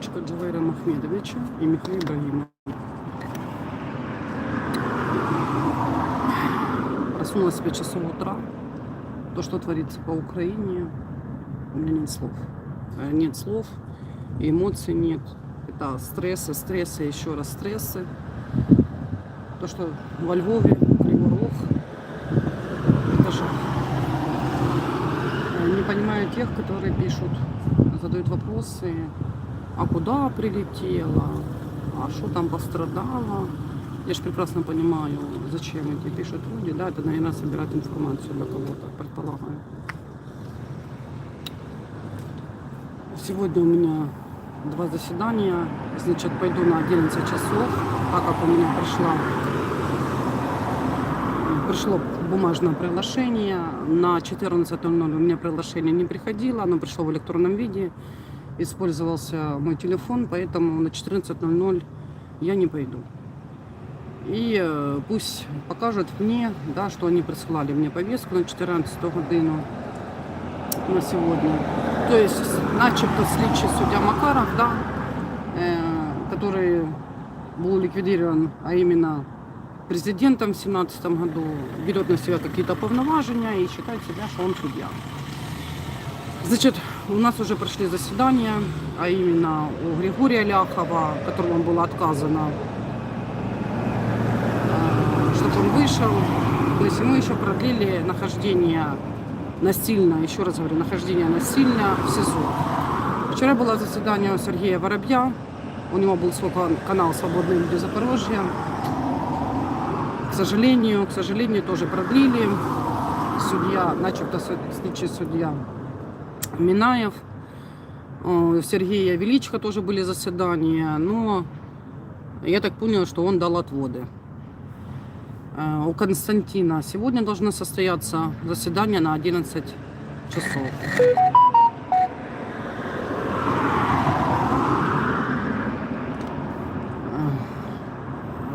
дочка Джавейра Махмедовича и Михаила Ибрагимова. Проснулась в 5 часов утра. То, что творится по Украине, у меня нет слов. Э, Нет слов, эмоций нет. Это стрессы, стрессы, еще раз стрессы. То, что во Львове, Кривой Рог, это жах. Э, Не понимаю тех, которые пишут, задают вопросы, а куда прилетела, а что там пострадало. Я же прекрасно понимаю, зачем эти пишут люди, да, это, наверное, собирать информацию для кого-то, предполагаю. Сегодня у меня два заседания, значит, пойду на 11 часов, так как у меня пришла пришло бумажное приглашение. На 14.00 у меня приглашение не приходило, оно пришло в электронном виде. Использовался мой телефон, поэтому на 14.00 я не пойду. И э, пусть покажут мне, да, что они прислали мне повестку на 14 годину на сегодня. То есть начебто слідчий судья Макаров, да, э, который был ликвидирован, а именно президентом в 2017 году, берет на себя какие-то повноважения и считает себя, что он судья. Значит, у нас уже прошли заседания, а именно у Григория Ляхова, которому было отказано, чтобы он вышел. То есть ему еще продлили нахождение насильно, еще раз говорю, нахождение насильно в СИЗО. Вчера было заседание у Сергея Воробья, у него был свой кан- канал «Свободные люди Запорожья». К сожалению, к сожалению, тоже продлили. Судья, начебто суд- слідчий судья Минаев, э, Сергея Величко тоже были заседания, но я так понял, что он дал отводы. Э, У Константина сегодня должно состояться заседание на 11 часов. Э,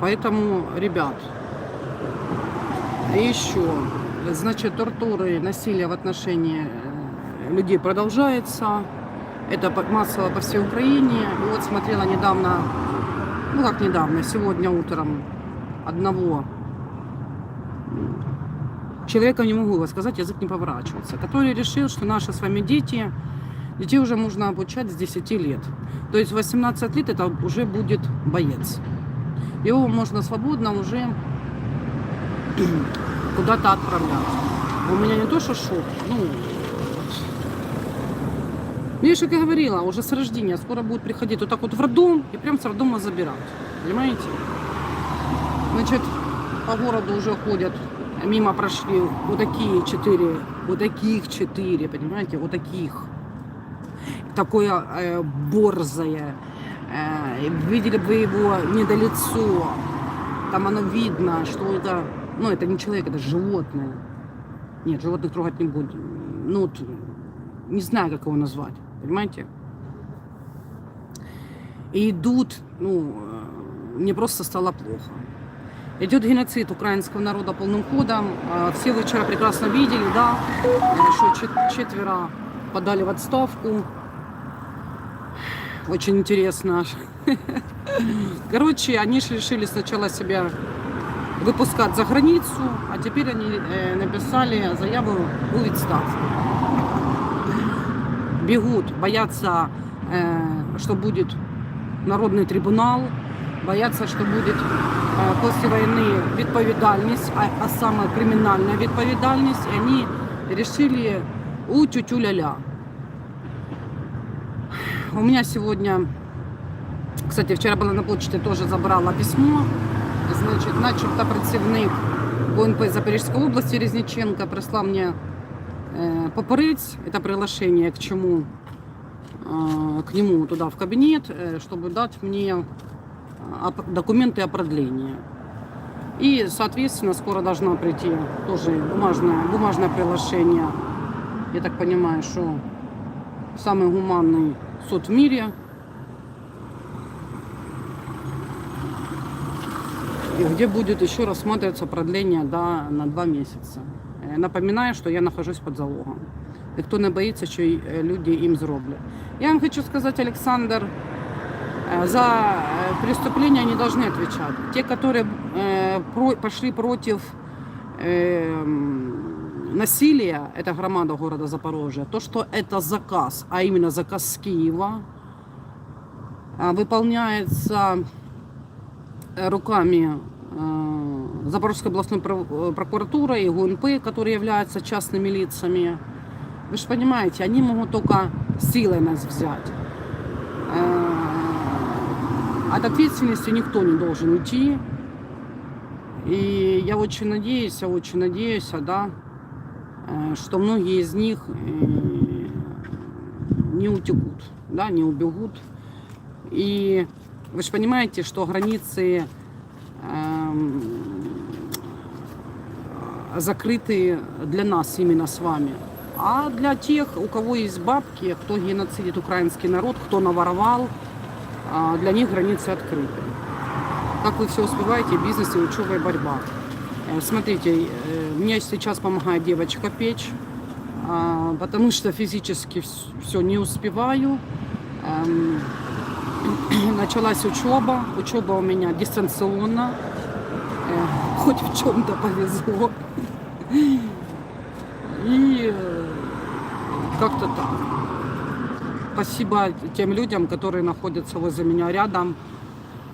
Поэтому, ребят, еще, значит, тортуры, насилие в отношении людей продолжается. Это массово по всей Украине. И вот смотрела недавно, ну как недавно, сегодня утром одного человека, не могу его сказать, язык не поворачивается, который решил, что наши с вами дети, детей уже можно обучать с 10 лет. То есть 18 лет это уже будет боец. Его можно свободно уже куда-то отправлять. У меня не то, что шок, ну, я же как говорила, уже с рождения скоро будут приходить вот так вот в роддом и прям с роддома забирать. Понимаете? Значит, по городу уже ходят, мимо прошли вот такие четыре, вот таких четыре, понимаете, вот таких. Такое э, борзое. Э, видели бы его недолицо. Там оно видно, что это, ну, это не человек, это животное. Нет, животных трогать не буду. Ну, не знаю, как его назвать, понимаете? И идут, ну, э, мне просто стало плохо. Идет геноцид украинского народа полным ходом. Э, Все вы вчера прекрасно видели, да, еще чет- четверо подали в отставку. Очень интересно. Короче, они ж решили сначала себя выпускать за границу, а теперь они э, написали заяву в відставку Бегут, боятся, э, что будет народный трибунал, боятся, что будет э, после войны відповідальність, а, а саме кримінальна відповідальність, і вони решили у тютю ля У меня сегодня, кстати, вчера была на почте, тоже забрала письмо. Значит, начебто працівник ГУНП Запорізької області Резниченко прислав мені попорыть это приглашение к чему, к нему туда в кабинет, чтобы дать мне документы о продлении. И, соответственно, скоро должно прийти тоже бумажное, бумажное приглашение. Я так понимаю, что самый гуманный суд в мире. Где будет еще рассматриваться продление да, на два месяца. Э, Напоминаю, что я нахожусь под залогом. Ніхто не боїться, що й, е, люди їм зроблять. Я вам хочу сказати, Олександр, Э, За э, преступления они должны отвечать. Те, которые э, про- пошли против э, м, насилия, это громада города Запорожья, то, что это заказ, а именно заказ с Киева, а, выполняется э, руками э, Запорожской областной про- прокуратуры и ГУНП, которые являются частными лицами. Вы же понимаете, они могут только силой нас взять. От ответственности никто не должен уйти. И я очень надеюсь, я очень надеюсь, да, что многие из них не утекут, да, не убегут. И вы же понимаете, что границы закрыты для нас, именно с вами. А для тех, у кого есть бабки, кто геноцидит украинский народ, кто наворовал, а, для них границы открыты. Как вы все успеваете, бизнес и учеба и борьба. Э, Смотрите, э, мне сейчас помогает девочка печь, а, потому что физически все не успеваю. Эм, Началась учеба. Учеба у меня дистанционно. Хоть в чем-то повезло. И э, как-то так. Спасибо тем людям, которые находятся возле меня рядом.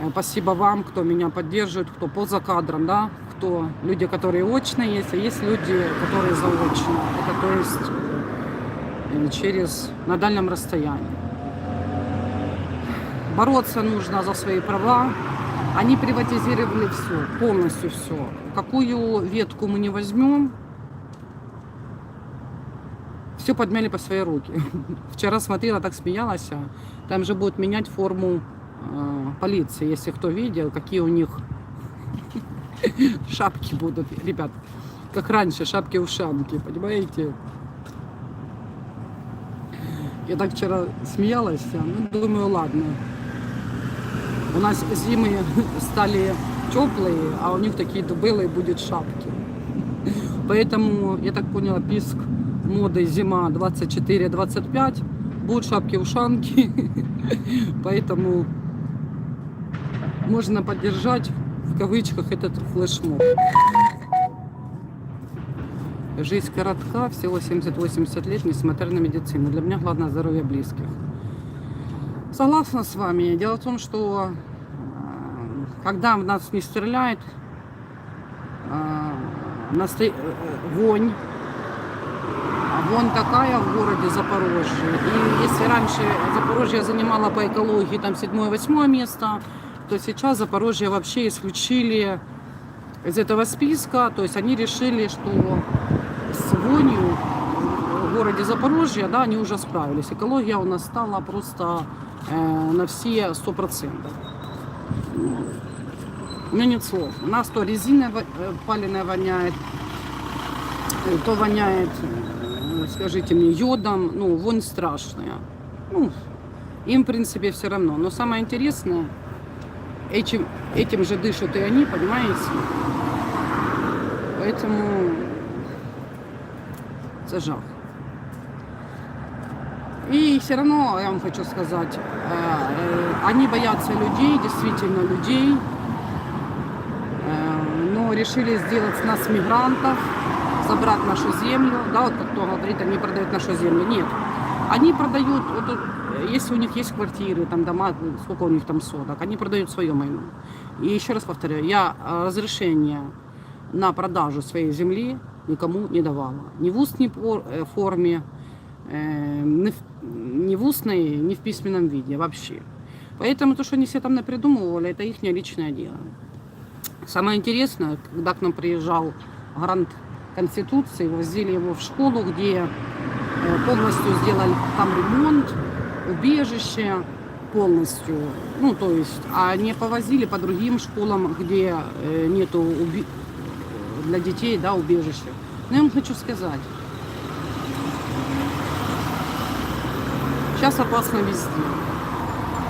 Э, Спасибо вам, кто меня поддерживает, кто поза кадром, да, кто люди, которые очно есть, а есть люди, которые заочно. Это то есть э, через на дальнем расстоянии. Бороться нужно за свои права. Они приватизировали все, полностью все. Какую ветку мы не возьмем, все подмяли по своей руки. Вчера смотрела, так смеялась. а Там же будут менять форму э, полиции, если кто видел, какие у них шапки будут, ребят. Как раньше, шапки-ушанки, понимаете? Я так вчера смеялась, а, ну, думаю, ладно. У нас зимы стали теплые, а у них такие дубелые будут шапки. Поэтому, я так поняла, писк моды зима 24-25 будут шапки-ушанки. Поэтому можно поддержать в кавычках этот флешмоб. Жизнь коротка, всего 70-80 лет, несмотря на медицину. Для меня главное здоровье близких. Согласна с вами. Дело в том, что э, когда в нас не стреляет, э, насто- э, вонь, а вонь такая в городе Запорожье. И если раньше Запорожье занимало по экологии там седьмое-восьмое место, то сейчас Запорожье вообще исключили из этого списка. То есть они решили, что с вонью в городе Запорожье, да, они уже справились. Экология у нас стала просто на все сто процентов. У меня нет слов. У нас то резина э, паленая воняет, э, то воняет, э, скажите мне, йодом. Ну, вонь страшная. Ну, им, в принципе, все равно. Но самое интересное, этим, этим же дышат и они, понимаете? Поэтому це жах. И все равно, я вам хочу сказать, э, э, они боятся людей, действительно людей, Э, но решили сделать с нас мигрантов, забрать нашу землю. Да, вот кто говорит, они продают нашу землю. Нет. Они продают, вот, если у них есть квартиры, там дома, сколько у них там соток, они продают свое майно. И еще раз повторяю, я разрешение на продажу своей земли никому не давала. Ни в устной форме, в, ни в устной, ни в письменном виде вообще. Поэтому то, что они себе там напридумывали, это их личное дело. Самое интересное, когда к нам приезжал гарант Конституции, возили его в школу, где э, полностью сделали там ремонт, убежище полностью. Ну, то есть, а не повозили по другим школам, где э, нету уби- для детей, да, убежища. Но я вам хочу сказать, сейчас опасно везде.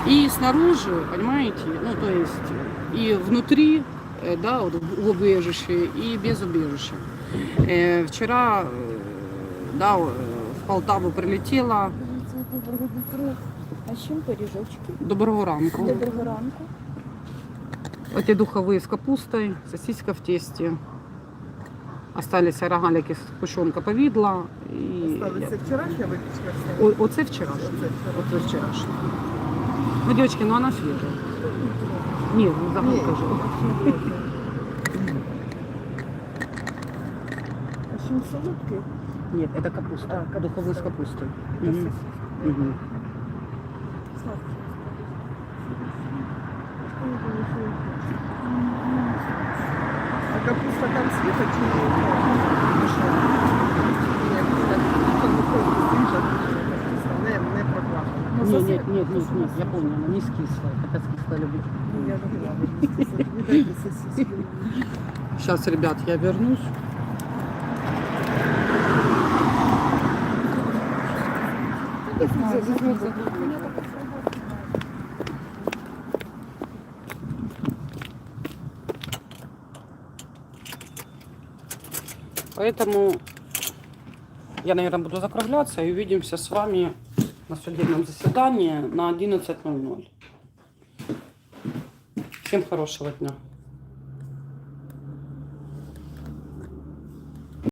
И снаружи, понимаете, ну то есть и внутри, э, да, вот в убежище, и без убежища. Э, Вчера, э, да, э, в Полтаву прилетела. А чим пиріжочки? Доброго ранку. Доброго ранку. Эти духовые с капустой, сосиска в тесте. Осталися рогаліки з пушонка повідла. І... Осталися вчорашня випічка? О, оце вчорашня. Оце вчорашня. Ну, дівчатки, ну вона свіжа. Ні, ну загалом кажу. Очень солодкий. Нет, это капуста. А, капуста. Духовый с капустой. Угу. Угу. капуста там світа чи ні? Ну, що? Ні, так, там виходить свіжа капуста, не, не проквашена. Ну, Нет, соси- нет, нет, нет, соси- нет, я помню, она не скислая, хотя скислая любит. Ну, я не знаю, віддайте сосиску. Сейчас, ребят, я вернусь. Поэтому я, наверное, буду закругляться и увидимся с вами на судебном заседании на 11.00. Всем хорошего дня.